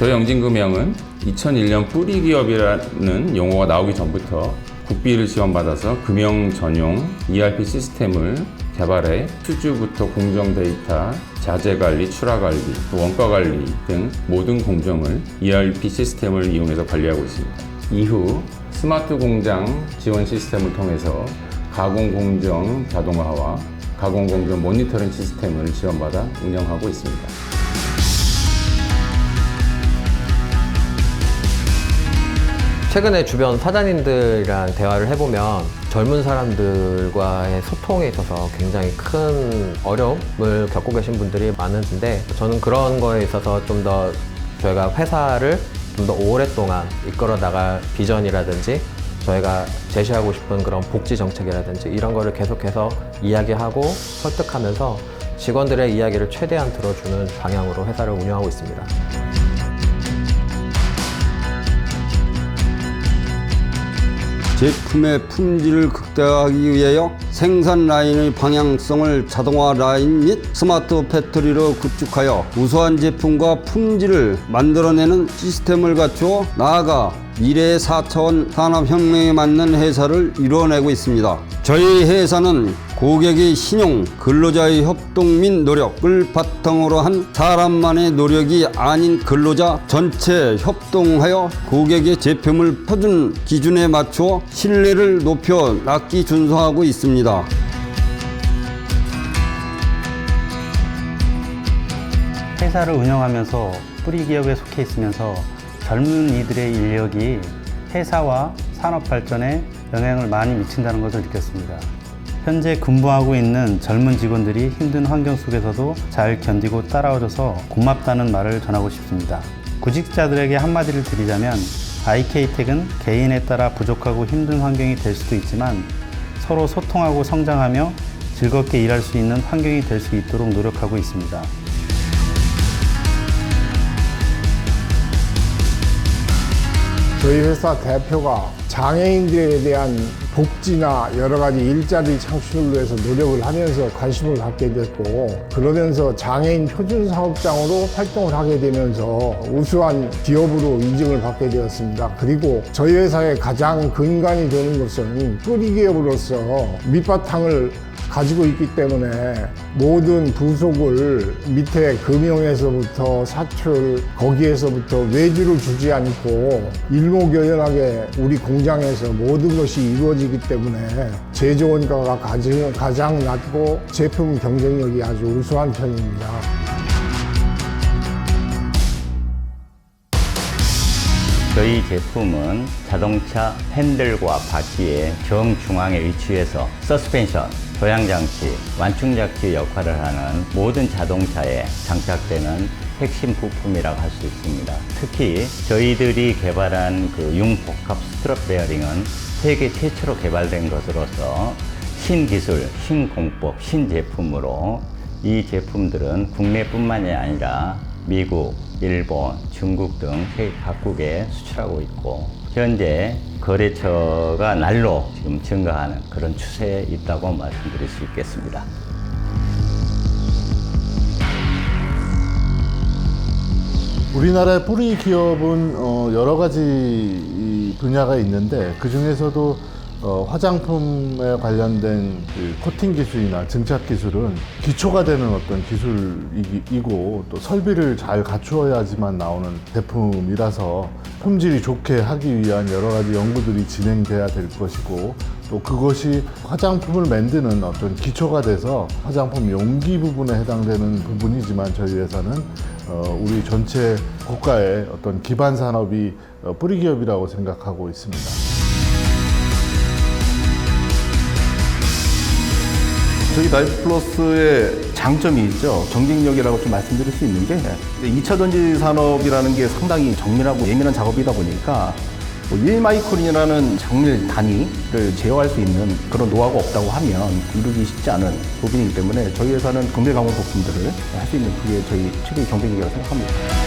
저희 영진금형은 2001년 뿌리 기업이라는 용어가 나오기 전부터 국비를 지원받아서 금융 전용 ERP 시스템을 개발해 수주부터 공정 데이터, 자재 관리, 출하 관리, 원가 관리 등 모든 공정을 ERP 시스템을 이용해서 관리하고 있습니다. 이후 스마트 공장 지원 시스템을 통해서 가공 공정 자동화와 가공 공정 모니터링 시스템을 지원받아 운영하고 있습니다. 최근에 주변 사장님들이랑 대화를 해보면 젊은 사람들과의 소통에 있어서 굉장히 큰 어려움을 겪고 계신 분들이 많은데 저는 그런 거에 있어서 좀 더 저희가 회사를 좀 더 오랫동안 이끌어 나갈 비전이라든지 저희가 제시하고 싶은 그런 복지 정책이라든지 이런 거를 계속해서 이야기하고 설득하면서 직원들의 이야기를 최대한 들어주는 방향으로 회사를 운영하고 있습니다. 제품의 품질을 극대화하기 위하여 생산 라인의 방향성을 자동화 라인 및 스마트 배터리로 구축하여 우수한 제품과 품질을 만들어내는 시스템을 갖추어 나아가 미래의 4차원 산업혁명에 맞는 회사를 이루어내고 있습니다. 저희 회사는 고객의 신용, 근로자의 협동 및 노력을 바탕으로 한 사람만의 노력이 아닌 근로자 전체 협동하여 고객의 제품을 표준 기준에 맞추어 신뢰를 높여 납기 준수하고 있습니다. 회사를 운영하면서 뿌리 기업에 속해 있으면서 젊은 이들의 인력이 회사와 산업 발전에 영향을 많이 미친다는 것을 느꼈습니다. 현재 근무하고 있는 젊은 직원들이 힘든 환경 속에서도 잘 견디고 따라와줘서 고맙다는 말을 전하고 싶습니다. 구직자들에게 한마디를 드리자면 IK텍은 개인에 따라 부족하고 힘든 환경이 될 수도 있지만 서로 소통하고 성장하며 즐겁게 일할 수 있는 환경이 될 수 있도록 노력하고 있습니다. 저희 회사 대표가 장애인들에 대한 복지나 여러 가지 일자리 창출을 위해서 노력을 하면서 관심을 갖게 됐고 그러면서 장애인 표준 사업장으로 활동을 하게 되면서 우수한 기업으로 인증을 받게 되었습니다. 그리고 저희 회사의 가장 근간이 되는 것은 뿌리 기업으로서 밑바탕을 가지고 있기 때문에 모든 부속을 밑에 금융에서부터 사출 거기에서부터 외주를 주지 않고 일목요연하게 우리 공장에서 모든 것이 이루어지기 때문에 제조 원가가 가장, 가장 낮고 제품 경쟁력이 아주 우수한 편입니다. 저희 제품은 자동차 핸들과 바퀴의 정중앙에 위치해서 서스펜션, 조향장치, 완충장치 역할을 하는 모든 자동차에 장착되는 핵심 부품이라고 할 수 있습니다. 특히 저희들이 개발한 그 융복합 스트럽 베어링은 세계 최초로 개발된 것으로서 신기술, 신공법, 신제품으로 이 제품들은 국내뿐만이 아니라 미국, 일본, 중국 등 각국에 수출하고 있고 현재 거래처가 날로 지금 증가하는 그런 추세에 있다고 말씀드릴 수 있겠습니다. 우리나라의 뿌리 기업은 어, 여러 가지 이 분야가 있는데 그 중에서도 어, 화장품에 관련된 그 코팅 기술이나 증착 기술은 기초가 되는 어떤 기술이고 또 설비를 잘 갖추어야지만 나오는 제품이라서 품질이 좋게 하기 위한 여러 가지 연구들이 진행돼야 될 것이고 또 그것이 화장품을 만드는 어떤 기초가 돼서 화장품 용기 부분에 해당되는 부분이지만 저희 회사는 어, 우리 전체 국가의 어떤 기반 산업이 어, 뿌리 기업이라고 생각하고 있습니다. 저희 나이프 플러스의 장점이 있죠. 경쟁력이라고 좀 말씀드릴 수 있는 게 2차 전지 산업이라는 게 상당히 정밀하고 예민한 작업이다 보니까 뭐 1마이크론이라는 장밀 단위를 제어할 수 있는 그런 노하우가 없다고 하면 이루기 쉽지 않은 부분이기 때문에 저희 회사는 금밀 강원 부품들을 할 수 있는 그게 저희 최대의 경쟁력이라고 생각합니다.